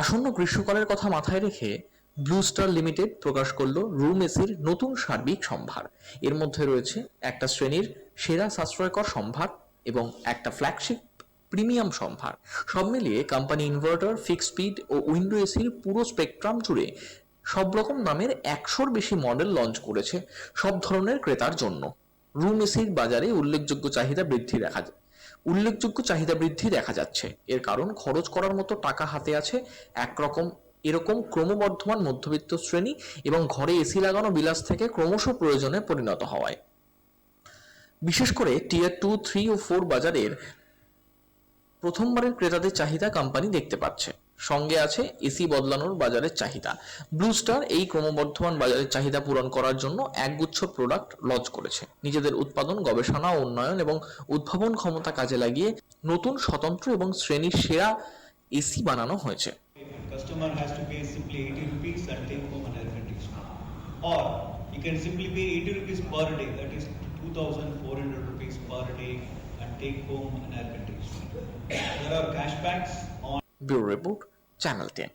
আসন্ন গ্রীষ্মকালের কথা মাথায় রেখে ব্লু স্টার লিমিটেড প্রকাশ করল রুম এসির নতুন সার্বিক সম্ভার। এর মধ্যে রয়েছে একটা শ্রেণির সেরা সাশ্রয়কর সম্ভার এবং একটা ফ্ল্যাগশিপ প্রিমিয়াম সম্ভার। সব মিলিয়ে কোম্পানি ইনভার্টার ফিক্স স্পিড ও উইন্ডো এসির পুরো স্পেকট্রাম জুড়ে সব রকম দামের একশোর বেশি মডেল লঞ্চ করেছে সব ধরনের ক্রেতার জন্য। রুম এসির বাজারে উল্লেখযোগ্য চাহিদা বৃদ্ধি দেখা যায়। উল্লেখযোগ্য চাহিদা বৃদ্ধি দেখা যাচ্ছে। এর কারণ, খরচ করার মতো টাকা হাতে আছে একরকম, এরকম ক্রমবর্ধমান মধ্যবিত্ত শ্রেণি এবং ঘরে এসি লাগানো বিলাস থেকে ক্রমশ প্রয়োজনে পরিণত হওয়ায়। বিশেষ করে টিয়ার টু থ্রি ও ফোর বাজারের প্রথমবারের ক্রেতাদের চাহিদা কোম্পানি দেখতে পাচ্ছে। সঙ্গে আছে এসি বদলানোর বাজারের চাহিদা। ব্লু স্টার এই ক্রমবর্ধমান বাজারের চাহিদা পূরণ করার জন্য একগুচ্ছ প্রোডাক্ট লঞ্চ করেছে। নিজেদের উৎপাদন গবেষণা উন্নয়ন এবং উদ্ভাবন ক্ষমতা কাজে লাগিয়ে নতুন স্বতন্ত্র এবং শ্রেণির সেরা এসি বানানো হয়েছে। Bureau report channel ten